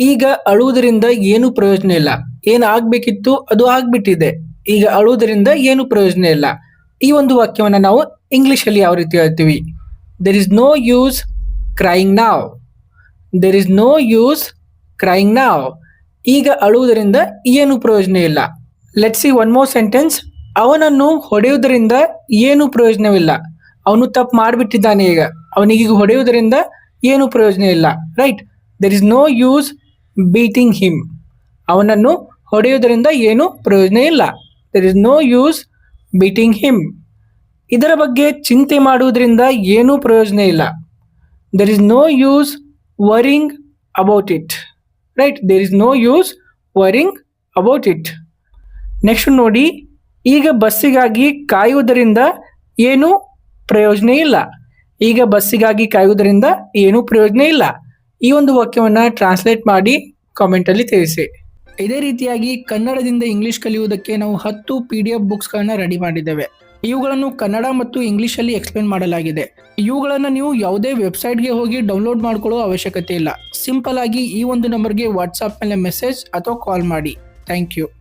ಈಗ ಅಳುವುದರಿಂದ ಏನು ಪ್ರಯೋಜನ ಇಲ್ಲ. ಏನು ಆಗ್ಬೇಕಿತ್ತು ಅದು ಆಗ್ಬಿಟ್ಟಿದೆ. ಈಗ ಅಳುವುದರಿಂದ ಏನು ಪ್ರಯೋಜನ ಇಲ್ಲ. ಈ ಒಂದು ವಾಕ್ಯವನ್ನು ನಾವು ಇಂಗ್ಲಿಷ್ ಅಲ್ಲಿ ಯಾವ ರೀತಿ ಹೇಳ್ತೀವಿ? There is no use crying now there is no use crying now ಈಗ ಅಳುವುದರಿಂದ ಏನು ಪ್ರಯೋಜನ ಇಲ್ಲ. Let see one more sentence ಅವನನ್ನು ಹೊಡೆಯುವುದರಿಂದ ಏನು ಪ್ರಯೋಜನವಿಲ್ಲ. ಅವನು ತಪ್ಪು ಮಾಡಿಬಿಟ್ಟಿದ್ದಾನೆ ಈಗ. ಅವನಿಗೀಗ ಹೊಡೆಯುವುದರಿಂದ ಏನು ಪ್ರಯೋಜನ ಇಲ್ಲ. Right there is no use beating him ಅವನನ್ನು ಹೊಡೆಯುವುದರಿಂದ ಏನು ಪ್ರಯೋಜನ ಇಲ್ಲ. There is no use beating him ಇದರ ಬಗ್ಗೆ ಚಿಂತೆ ಮಾಡುವುದರಿಂದ ಏನೂ ಪ್ರಯೋಜನ ಇಲ್ಲ. There is no use worrying about it right there is no use worrying about it next ನೋಡಿ, ಈಗ ಬಸ್ಸಿಗಾಗಿ ಕಾಯುವುದರಿಂದ ಏನೂ ಪ್ರಯೋಜನ ಇಲ್ಲ. ಈಗ ಬಸ್ಸಿಗಾಗಿ ಕಾಯುವುದರಿಂದ ಏನೂ ಪ್ರಯೋಜನ ಇಲ್ಲ. ಈ ಒಂದು ವಾಕ್ಯವನ್ನ ಟ್ರಾನ್ಸ್ಲೇಟ್ ಮಾಡಿ ಕಾಮೆಂಟ್ ಅಲ್ಲಿ ತಿಳಿಸಿ. ಇದೇ ರೀತಿಯಾಗಿ ಕನ್ನಡದಿಂದ ಇಂಗ್ಲಿಷ್ ಕಲಿಯುವುದಕ್ಕೆ ನಾವು ಹತ್ತು ಪಿ ಡಿ ಎಫ್ ಬುಕ್ಸ್ಗಳನ್ನ ರೆಡಿ ಮಾಡಿದ್ದೇವೆ. ಇವುಗಳನ್ನು ಕನ್ನಡ ಮತ್ತು ಇಂಗ್ಲಿಷ್ ಅಲ್ಲಿ ಎಕ್ಸ್ಪ್ಲೇನ್ ಮಾಡಲಾಗಿದೆ. ಇವುಗಳನ್ನು ನೀವು ಯಾವುದೇ ವೆಬ್ಸೈಟ್ಗೆ ಹೋಗಿ ಡೌನ್ಲೋಡ್ ಮಾಡ್ಕೊಳ್ಳೋ ಅವಶ್ಯಕತೆ ಇಲ್ಲ. ಸಿಂಪಲ್ ಆಗಿ ಈ ಒಂದು ನಂಬರ್ಗೆ ಮೇಲೆ ಮೆಸೇಜ್ ಅಥವಾ ಕಾಲ್ ಮಾಡಿ. Thank you